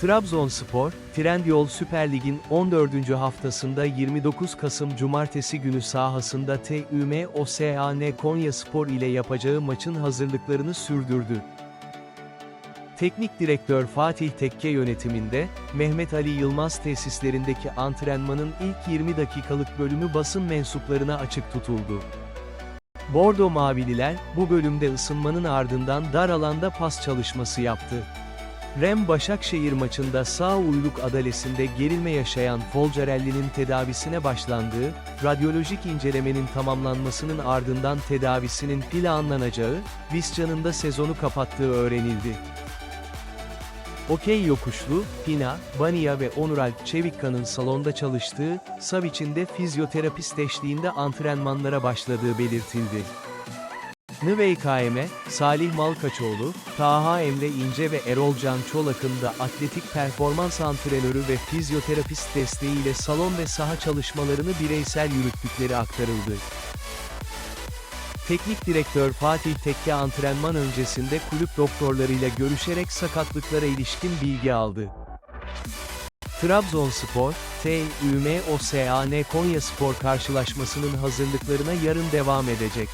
Trabzonspor, Trendyol Süper Lig'in 14. haftasında 29 Kasım Cumartesi günü sahasında TÜM OSAN Konyaspor ile yapacağı maçın hazırlıklarını sürdürdü. Teknik direktör Fatih Tekke yönetiminde, Mehmet Ali Yılmaz tesislerindeki antrenmanın ilk 20 dakikalık bölümü basın mensuplarına açık tutuldu. Bordo Mavililer, bu bölümde ısınmanın ardından dar alanda pas çalışması yaptı. Rem Başakşehir maçında sağ uyluk adalesinde gerilme yaşayan Folcarelli'nin tedavisine başlandığı, radyolojik incelemenin tamamlanmasının ardından tedavisinin planlanacağı, Visca'nın da sezonu kapattığı öğrenildi. Okey Yokuşlu, Pina, Bania ve Onuralp Çevikka'nın salonda çalıştığı, Savic'in de fizyoterapist eşliğinde antrenmanlara başladığı belirtildi. NVKM, Salih Malkaçoğlu, Taha Emre İnce ve Erol Can Çolak'ın da atletik performans antrenörü ve fizyoterapist desteğiyle salon ve saha çalışmalarını bireysel yürüttükleri aktarıldı. Teknik direktör Fatih Tekke antrenman öncesinde kulüp doktorlarıyla görüşerek sakatlıklara ilişkin bilgi aldı. Trabzonspor, TÜM OSAN Konyaspor karşılaşmasının hazırlıklarına yarın devam edecek.